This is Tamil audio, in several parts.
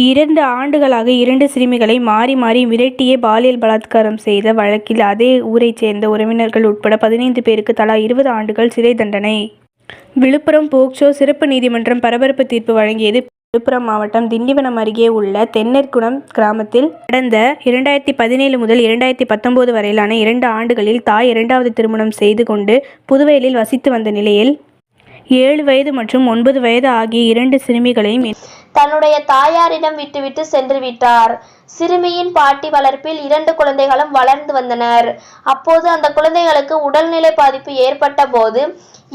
இரண்டு ஆண்டுகளாக இரண்டு சிறுமிகளை மாறி மாறி மிரட்டியே பாலியல் பலாத்காரம் செய்த வழக்கில் அதே ஊரைச் சேர்ந்த உறவினர்கள் உட்பட பதினைந்து பேருக்கு தலா இருபது ஆண்டுகள் சிறை தண்டனை. விழுப்புரம் போக்சோ சிறப்பு நீதிமன்றம் பரபரப்பு தீர்ப்பு வழங்கியது விழுப்புரம் மாவட்டம் திண்டிவனம் அருகே உள்ள தென்னர்குளம் கிராமத்தில் கடந்த இரண்டாயிரத்தி பதினேழு முதல் இரண்டாயிரத்தி பத்தொன்பது வரையிலான இரண்டு ஆண்டுகளில் தாய் இரண்டாவது திருமணம் செய்து கொண்டு புதுவயலில் வசித்து வந்த நிலையில் ஏழு வயது மற்றும் ஒன்பது வயது ஆகிய இரண்டு சிறுமிகளையும் தன்னுடைய தாயாரிடம் விட்டுவிட்டு சென்று விட்டார். சிறுமியின் பாட்டி வளர்ப்பில் இரண்டு குழந்தைகளும் வளர்ந்து வந்தனர். அப்போது அந்த குழந்தைகளுக்கு உடல்நிலை பாதிப்பு ஏற்பட்ட போது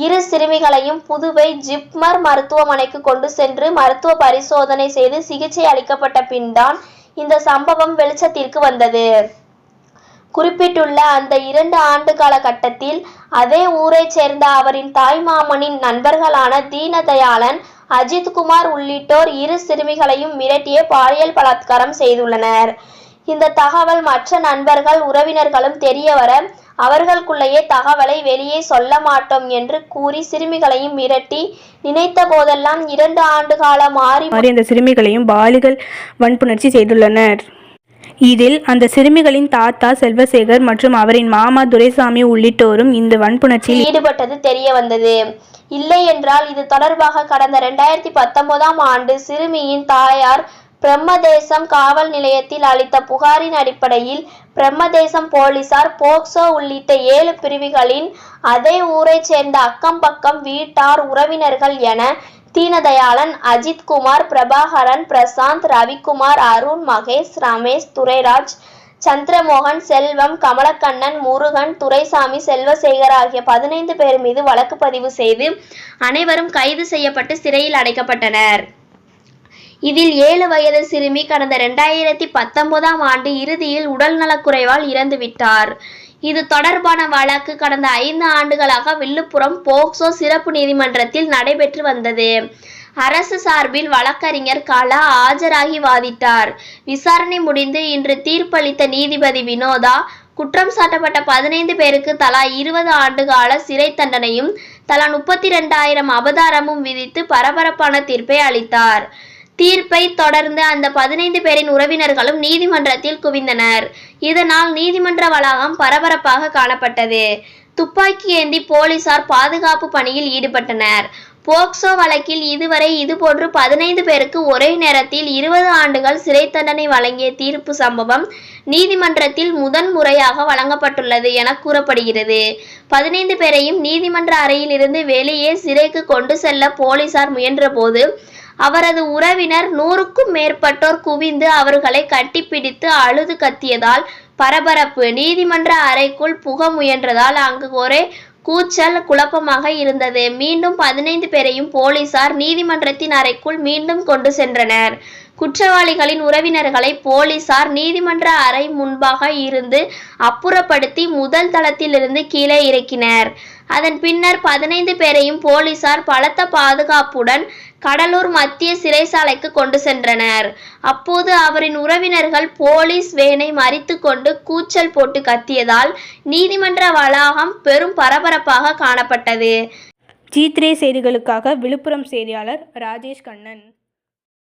இரு சிறுமிகளையும் புதுவை ஜிப்மர் மருத்துவமனைக்கு கொண்டு சென்று மருத்துவ பரிசோதனை செய்து சிகிச்சை அளிக்கப்பட்ட பின்தான் இந்த சம்பவம் வெளிச்சத்திற்கு வந்தது. குறிப்பிட்டுள்ள அந்த இரண்டு ஆண்டு கால கட்டத்தில் அதே ஊரைச் சேர்ந்த அவரின் தாய்மாமனின் நண்பர்களான தீனதயாளன் அஜித்குமார் உள்ளிட்டோர் இரு சிறுமிகளையும் மிரட்டிய பாலியல் பலாத்காரம் செய்துள்ளனர். இந்த தகவல் மற்ற நண்பர்கள் உறவினர்களும் தெரியவர அவர்களுக்குள்ளேயே தகவலை வெளியே சொல்ல மாட்டோம் என்று கூறி சிறுமிகளையும் மிரட்டி நினைத்த போதெல்லாம் இரண்டு ஆண்டு கால மாறி மாறி அந்த சிறுமிகளையும் பாலிகள் வன்புணர்ச்சி செய்துள்ளனர். இதில் அந்த சிறுமிகளின் தாத்தா செல்வசேகர் மற்றும் அவரின் மாமா துரைசாமி உள்ளிட்டோரும் இந்த வன்புணர்ச்சியில் ஈடுபட்டது தெரிய வந்தது. இல்லை என்றால் இது தொடர்பாக கடந்த இரண்டாயிரத்தி பத்தொன்பதாம் ஆண்டு சிறுமியின் தாயார் பிரம்மதேசம் காவல் நிலையத்தில் அளித்த புகாரின் அடிப்படையில் பிரம்மதேசம் போலீசார் போக்சோ உள்ளிட்ட ஏழு பிரிவுகளின் அதே ஊரைச் சேர்ந்த அக்கம் பக்கம் வீட்டார் உறவினர்கள் என தீனதயாளன் அஜித்குமார் பிரபாகரன் பிரசாந்த் ரவிக்குமார் அருண் மகேஷ் ரமேஷ் துரைராஜ் சந்திரமோகன் செல்வம் கமலக்கண்ணன் முருகன் துரைசாமி செல்வசேகர் ஆகிய பதினைந்து பேர் மீது வழக்கு பதிவு செய்து அனைவரும் கைது செய்யப்பட்டு சிறையில் அடைக்கப்பட்டனர். இதில் ஏழு வயது சிறுமி கடந்த இரண்டாயிரத்தி பத்தொன்பதாம் ஆண்டு இறுதியில் உடல்நலக்குறைவால் இறந்துவிட்டார். இது தொடர்பான வழக்கு கடந்த ஐந்து ஆண்டுகளாக வில்லுப்புரம் போக்சோ சிறப்பு நீதிமன்றத்தில் நடைபெற்று வந்தது. அரசு சார்பில் வழக்கறிஞர் கலா ஆஜராகி வாதிட்டார். விசாரணை முடிந்து இன்று தீர்ப்பளித்த நீதிபதி வினோதா குற்றம் சாட்டப்பட்ட பதினைந்து பேருக்கு தலா இருபது ஆண்டு கால சிறை தண்டனையும் தலா முப்பத்தி ரெண்டாயிரம் அபதாரமும் விதித்து பரபரப்பான தீர்ப்பை அளித்தார். தீர்ப்பை தொடர்ந்து அந்த பதினைந்து பேரின் உறவினர்களும் நீதிமன்றத்தில் குவிந்தனர். இதனால் நீதிமன்ற வளாகம் பரபரப்பாக காணப்பட்டது. துப்பாக்கி ஏந்தி போலீசார் பாதுகாப்பு பணியில் ஈடுபட்டனர். போக்சோ வழக்கில் இதுவரை இதுபோன்று பதினைந்து பேருக்கு ஒரே நேரத்தில் இருபது ஆண்டுகள் சிறை தண்டனை வழங்கிய தீர்ப்பு சம்பவம் நீதிமன்றத்தில் முதன் முறையாக வழங்கப்பட்டுள்ளது என கூறப்படுகிறது. பதினைந்து பேரையும் நீதிமன்ற அறையில் இருந்து வெளியே சிறைக்கு கொண்டு செல்ல போலீசார் முயன்றபோது அவரது உறவினர் நூறுக்கும் மேற்பட்டோர் குவிந்து அவர்களை கட்டிப்பிடித்து அழுது கத்தியதால் பரபரப்பு. நீதிமன்ற அறைக்குள் புக முயன்றதால் அங்கு ஒரே கூச்சல் குழப்பமாக இருந்தது. மீண்டும் பதினைந்து பேரையும் போலீசார் நீதிமன்றத்தின் அறைக்குள் மீண்டும் கொண்டு சென்றனர். குற்றவாளிகளின் உறவினர்களை போலீசார் நீதிமன்ற அறை முன்பாக இருந்து அப்புறப்படுத்தி முதல் தளத்திலிருந்து கீழே இறக்கினர். அதன் பின்னர் பதினைந்து பேரையும் போலீசார் பலத்த பாதுகாப்புடன் கடலூர் மத்திய சிறைசாலைக்கு கொண்டு சென்றனர். அப்போது அவரின் உறவினர்கள் போலீஸ் வேனை மறித்து கொண்டு கூச்சல் போட்டு கத்தியதால் நீதிமன்ற வளாகம் பெரும் பரபரப்பாக காணப்பட்டது. ஜி த்ரே செய்திகளுக்காக விழுப்புரம் செய்தியாளர் ராஜேஷ் கண்ணன்.